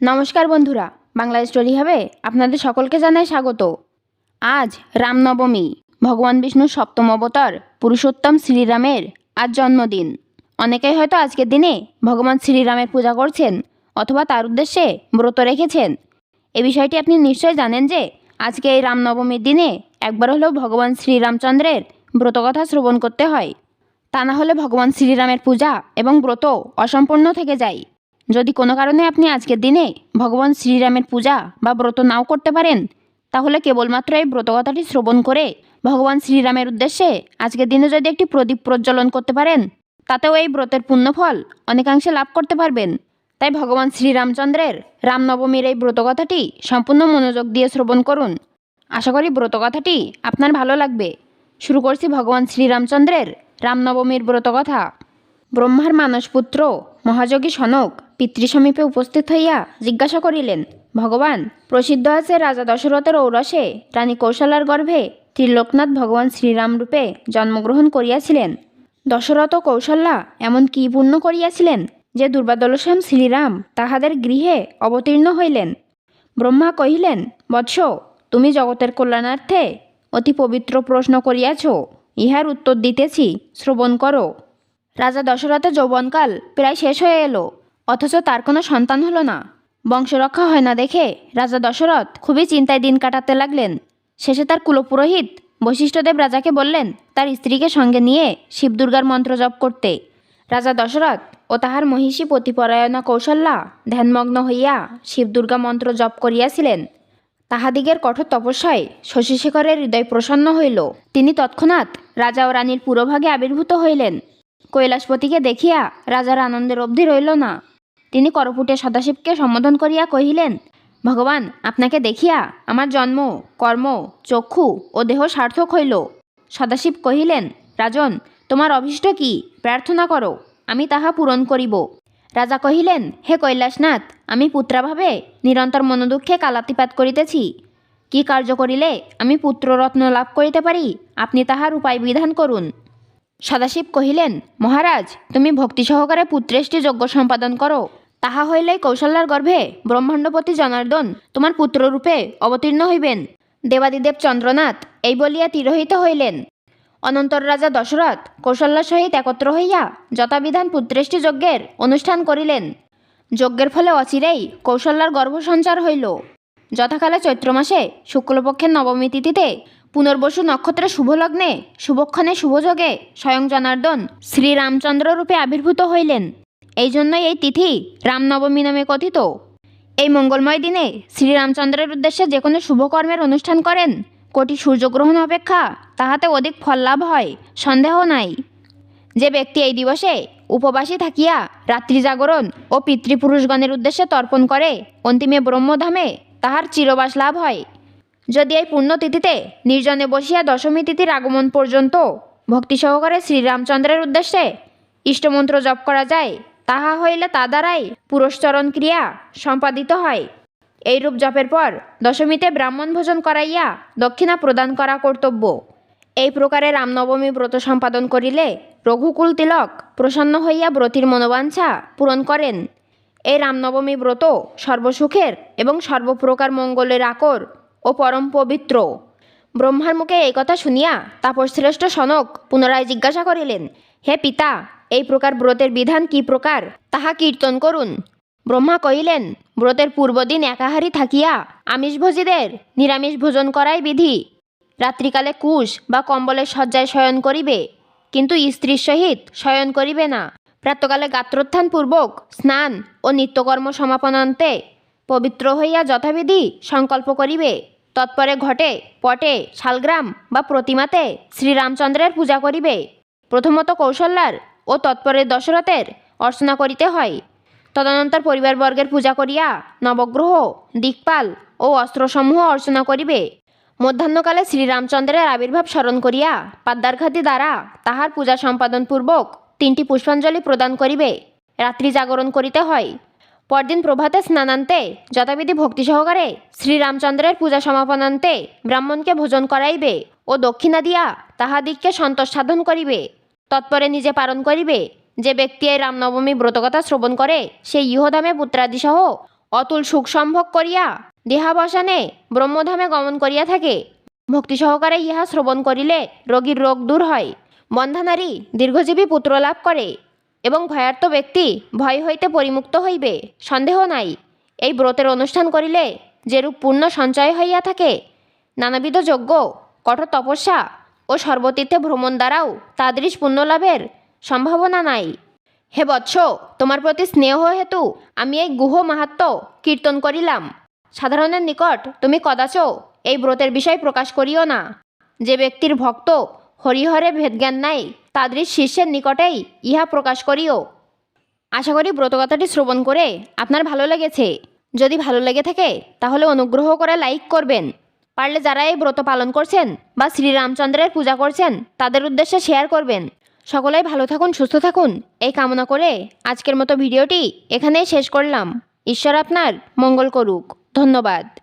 নমস্কার বন্ধুরা বাংলা স্টোরি হবে। আপনাদের সকলকে জানাই স্বাগত। আজ রামনবমী, ভগবান বিষ্ণুর সপ্তম অবতার, পুরুষোত্তম শ্রীরামের আজ জন্মদিন। অনেকেই হয়তো আজকের দিনে ভগবান শ্রীরামের পূজা করছেন অথবা তার উদ্দেশ্যে ব্রত রেখেছেন। এ বিষয়টি আপনি নিশ্চয় জানেন যে, আজকে এই রামনবমীর দিনে একবার হলেও ভগবান শ্রীরামচন্দ্রের ব্রতকথা শ্রবণ করতে হয়। তা না হলে ভগবান শ্রীরামের পূজা এবং ব্রত অসম্পূর্ণ থেকে যায়। যদি কোনো কারণে আপনি আজকের দিনে ভগবান শ্রীরামের পূজা বা ব্রত নাও করতে পারেন, তাহলে কেবলমাত্র এই ব্রতকথাটি শ্রবণ করে ভগবান শ্রীরামের উদ্দেশ্যে আজকের দিনে যদি একটি প্রদীপ প্রজ্বলন করতে পারেন, তাতেও এই ব্রতের পুণ্যফল অনেকাংশে লাভ করতে পারবেন। তাই ভগবান শ্রীরামচন্দ্রের রামনবমীর এই ব্রতকথাটি সম্পূর্ণ মনোযোগ দিয়ে শ্রবণ করুন। আশা করি ব্রতকথাটি আপনার ভালো লাগবে। শুরু করছি ভগবান শ্রীরামচন্দ্রের রামনবমীর ব্রতকথা। ব্রহ্মার মানসপুত্র মহাযোগী সনক পিতৃসমীপে উপস্থিত হইয়া জিজ্ঞাসা করিলেন, ভগবান, প্রসিদ্ধ আছে রাজা দশরথের ঔরসে রানী কৌশলার গর্ভে ত্রিলোকনাথ ভগবান শ্রীরাম রূপে জন্মগ্রহণ করিয়াছিলেন। দশরথ ও কৌশল্যা এমন কি পূর্ণ করিয়াছিলেন যে দুর্বাদলশ্যাম শ্রীরাম তাহাদের গৃহে অবতীর্ণ হইলেন? ব্রহ্মা কহিলেন, বৎস, তুমি জগতের কল্যাণার্থে অতি পবিত্র প্রশ্ন করিয়াছ। ইহার উত্তর দিতেছি, শ্রবণ করো। রাজা দশরথের যৌবনকাল প্রায় শেষ হয়ে এলো, অথচ তার কোনো সন্তান হলো না। বংশরক্ষা হয় না দেখে রাজা দশরথ খুবই চিন্তায় দিন কাটাতে লাগলেন। শেষে তার কুলপুরোহিত বশিষ্ঠদেব রাজাকে বললেন, তার স্ত্রীকে সঙ্গে নিয়ে শিবদুর্গার মন্ত্র জপ করতে। রাজা দশরথ ও তাহার মহিষী পতিপরায়ণা কৌশল্যা ধ্যানমগ্ন হইয়া শিবদুর্গা মন্ত্র জপ করিয়াছিলেন। তাহাদিগের কঠোর তপস্যায় শশীশেখরের হৃদয় প্রসন্ন হইল। তিনি তৎক্ষণাৎ রাজা ও রানীর পুরোভাগে আবির্ভূত হইলেন। কৈলাসপতিকে দেখিয়া রাজার আনন্দের অবধি রইল না। তিনি করপুটে সদাশিবকে সম্বোধন করিয়া কহিলেন ভগবান আপনাকে দেখিয়া আমার জন্ম কর্ম চক্ষু ও দেহ সার্থক হইল। সদাশিব কহিলেন রাজন তোমার অভীষ্ট কি? প্রার্থনা করো আমি তাহা পূরণ করিব রাজা কহিলেন, হে কৈলাসনাথ, আমি পুত্রাভাবে নিরন্তর মনোদুঃখে কালাতিপাত করিতেছি কি কার্য করিলে আমি পুত্ররত্ন লাভ করিতে পারি আপনি তাহার উপায় বিধান করুন। সদাশিব কহিলেন, মহারাজ, তুমি ভক্তি সহকারে পুত্রেষ্টি যজ্ঞ সম্পাদন করো। তাহা হইলেই কৌশল্যার গর্ভে ব্রহ্মাণ্ডপতি জনার্দন তোমার পুত্ররূপে অবতীর্ণ হইবেন। দেবাদিদেব চন্দ্রনাথ এই বলিয়া তিরোহিত হইলেন। অনন্তর রাজা দশরথ কৌশল্যার সহিত একত্র হইয়া যথাবিধান পুত্রেষ্টি যজ্ঞের অনুষ্ঠান করিলেন। যজ্ঞের ফলে অচিরেই কৌশল্যার গর্ভসঞ্চার হইল। যথাকালে চৈত্র মাসে শুক্লপক্ষের নবমী তিথিতে পুনর্বসু নক্ষত্রের শুভলগ্নে, শুভক্ষণে শুভযোগে, স্বয়ং জনার্দন শ্রীরামচন্দ্র রূপে আবির্ভূত হইলেন। এই জন্যই এই তিথি রামনবমী নামে কথিত। এই মঙ্গলময় দিনে শ্রীরামচন্দ্রের উদ্দেশ্যে যে কোনো শুভকর্মের অনুষ্ঠান করেন। কোটি সূর্যগ্রহণ অপেক্ষা তাহাতে অধিক ফল লাভ হয়, সন্দেহ নাই। যে ব্যক্তি এই দিবসে উপবাসী থাকিয়া রাত্রি জাগরণ ও পিতৃপুরুষগণের উদ্দেশ্যে তর্পণ করে, অন্তিমে ব্রহ্মধামে তাহার চিরবাস লাভ হয়। যদি এই পুণ্যতিথিতে নির্জনে বসিয়া দশমী তিথির আগমন পর্যন্ত ভক্তি সহকারে শ্রীরামচন্দ্রের উদ্দেশ্যে ইষ্টমন্ত্র জপ করা যায়, তাহা হইলে তা দ্বারাই পুরস্চরণ ক্রিয়া সম্পাদিত হয়। এইরূপ জপের পর দশমীতে ব্রাহ্মণ ভোজন করাইয়া দক্ষিণা প্রদান করা কর্তব্য। এই প্রকারে রামনবমী ব্রত সম্পাদন করিলে রঘুকুল তিলক প্রসন্ন হইয়া ব্রতির মনোবাঞ্ছা পূরণ করেন। এই রামনবমী ব্রত সর্বসুখের এবং সর্বপ্রকার মঙ্গলের আকর ও পরম পবিত্র। ব্রহ্মার মুখে এই কথা শুনিয়া তাপশ্রেষ্ঠ সনক পুনরায় জিজ্ঞাসা করিলেন, হে পিতা, এই প্রকার ব্রতের বিধান কি প্রকার? তাহা কীর্তন করুন। ব্রহ্মা কহিলেন, ব্রতের পূর্বদিন একাহারী থাকিয়া আমিষভোজীদের নিরামিষ ভোজন করাই বিধি। রাত্রিকালে কুশ বা কম্বলের শয্যায় শয়ন করিবে, কিন্তু স্ত্রীর সহিত শয়ন করিবে না। প্রাতকালে গাত্রোত্থান পূর্বক স্নান ও নিত্যকর্ম সমাপনান্তে পবিত্র হইয়া যথাবিধি সংকল্প করিবে। তৎপরে ঘটে, পটে, শালগ্রাম বা প্রতিমাতে শ্রীরামচন্দ্রের পূজা করিবে। প্রথমত কৌশল্যার ও তৎপরে দশরথের অর্চনা করিতে হয়। তদনন্তর পরিবারবর্গের পূজা করিয়া নবগ্রহ, দিকপাল ও অস্ত্রসমূহ অর্চনা করিবে। মধ্যাহ্নকালে শ্রীরামচন্দ্রের আবির্ভাব স্মরণ করিয়া পাদ্যার্ঘাতি দ্বারা তাহার পূজা সম্পাদন পূর্বক তিনটি পুষ্পাঞ্জলি প্রদান করিবে। রাত্রি জাগরণ করিতে হয়। পরদিন প্রভাতে স্নানান্তে, যথাবিধি ভক্তি সহকারে শ্রীরামচন্দ্রের পূজা সমাপনান্তে ব্রাহ্মণকে ভোজন করাইবে ও দক্ষিণা দিয়া তাহাদিগকে সন্তোষ সাধন করিবে। তৎপরে নিজে পালন করিবে। যে ব্যক্তি এই রামনবমী ব্রতকথা শ্রবণ করে সে ইহধামে পুত্রাদিসহ অতুল সুখ সম্ভোগ করিয়া, দেহাবসানে ব্রহ্মধামে গমন করিয়া থাকে। ভক্তি সহকারে ইহা শ্রবণ করিলে রোগীর রোগ দূর হয়। বন্ধানারী দীর্ঘজীবী পুত্র লাভ করে। এবং ভয়ার্ত ব্যক্তি ভয় হইতে পরিমুক্ত হইবে, সন্দেহ নাই। এই ব্রতের অনুষ্ঠান করিলে যেরূপ পূর্ণ সঞ্চয় হইয়া থাকে, নানাবিধ যজ্ঞ, কঠোর তপস্যা ও সর্বতীর্থে ভ্রমণ দ্বারাও তাদৃশ পুণ্যলাভের সম্ভাবনা নাই। হে বৎস, তোমার প্রতি স্নেহ হেতু আমি এই গুহ মাহাত্ম কীর্তন করিলাম। সাধারণের নিকট তুমি কদাচ এই ব্রতের বিষয় প্রকাশ করিও না। যে ব্যক্তির ভক্ত হরিহরে ভেদজ্ঞান নাই তাদৃশ শিষ্যের নিকটেই ইহা প্রকাশ করিও। আশা করি ব্রতকথাটি শ্রবণ করে আপনার ভালো লেগেছে। যদি ভালো লেগে থাকে, তাহলে অনুগ্রহ করে লাইক করবেন। পারলে যারা এই ব্রত পালন করছেন বা শ্রীরামচন্দ্রের পূজা করছেন, তাদের উদ্দেশ্যে শেয়ার করবেন। সকলেই ভালো থাকুন, সুস্থ থাকুন। এই কামনা করে আজকের মতো ভিডিওটি এখানেই শেষ করলাম। ঈশ্বর আপনার মঙ্গল করুক। ধন্যবাদ।